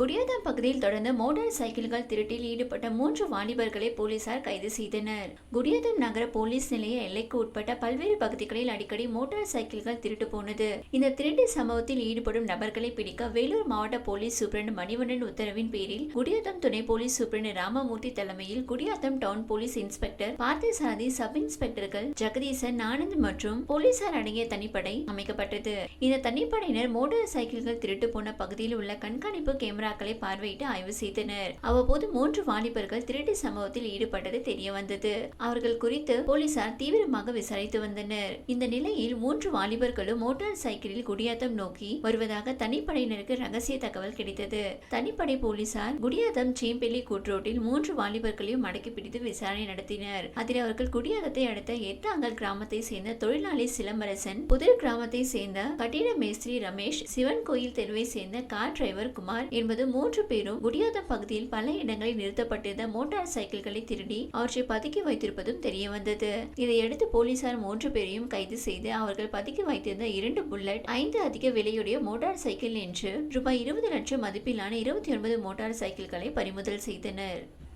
குடியாத்தம் பகுதியில் தொடர்ந்து மோட்டார் சைக்கிள்கள் திருட்டில் ஈடுபட்ட மூன்று வாலிபர்களை போலீசார் கைது செய்தனர். குடியாத்தம் நகர போலீஸ் நிலைய எல்லைக்கு உட்பட்ட பல்வேறு பகுதிகளில் அடிக்கடி மோட்டார் சைக்கிள்கள் திருட்டு போனது. இந்த திருட்டு சம்பவத்தில் ஈடுபடும் நபர்களை பிடிக்க வேலூர் மாவட்ட போலீஸ் சூப்பரண்ட் மணிவண்ணன் உத்தரவின் பேரில் குடியாத்தம் துணை போலீஸ் சூப்பரண்ட் ராமமூர்த்தி தலைமையில் Gudiyatham town police inspector Parthasarathy sub இன்ஸ்பெக்டர்கள் Jagadeesan Anand மற்றும் போலீசார் அடங்கிய தனிப்படை அமைக்கப்பட்டது. இந்த தனிப்படையினர் மோட்டார் சைக்கிள்கள் திருட்டு போன பகுதியில் உள்ள கண்காணிப்பு கேமரா கேமராக்களை பார்வையிட்டு ஆய்வு செய்தனர். அவ்வப்போது மூன்று வாலிபர்கள் திருட்டு சம்பவத்தில் ஈடுபட்டது தெரிய வந்தது அவர்கள் குறித்து போலீசார் தீவிரமாக விசாரித்து வந்தனர். இந்த நிலையில் மூன்று வாலிபர்களும் மோட்டார் சைக்கிளில் குடியாத்தம் நோக்கி வருவதாக தனிப்படையினருக்கு ரகசிய தகவல் கிடைத்தது. தனிப்படை போலீசார் குடியாத்தம் சேம்பெல்லி கூட்ரோட்டில் மூன்று வாலிபர்களையும் மடக்கி பிடித்து விசாரணை நடத்தினர். அதில் அவர்கள் குடியாத்தத்தை அடுத்த எத்தாங்கல் கிராமத்தை சேர்ந்த தொழிலாளி சிலம்பரசன் புதிர் கிராமத்தை சேர்ந்த கட்டிட மேஸ்திரி ரமேஷ் சிவன் கோயில் தெருவை சேர்ந்த கார் டிரைவர் குமார் என்பது மூன்று பேரும் குடியாதம் பகுதியில் பல இடங்களில் நிறுத்தப்பட்டிருந்த மோட்டார் சைக்கிள்களை திருடி அவற்றை பதுக்கி வைத்திருப்பதும் தெரிய வந்தது. இதையடுத்து போலீசார் மூன்று பேரையும் கைது செய்து அவர்கள் பதுக்கி வைத்திருந்த இரண்டு புல்லட் ஐந்து அதிக விலையுடைய மோட்டார் சைக்கிள் என்று ரூபாய் இருபது லட்சம் மதிப்பிலான இருபத்தி ஒன்பது மோட்டார் சைக்கிள்களை பறிமுதல் செய்தனர்.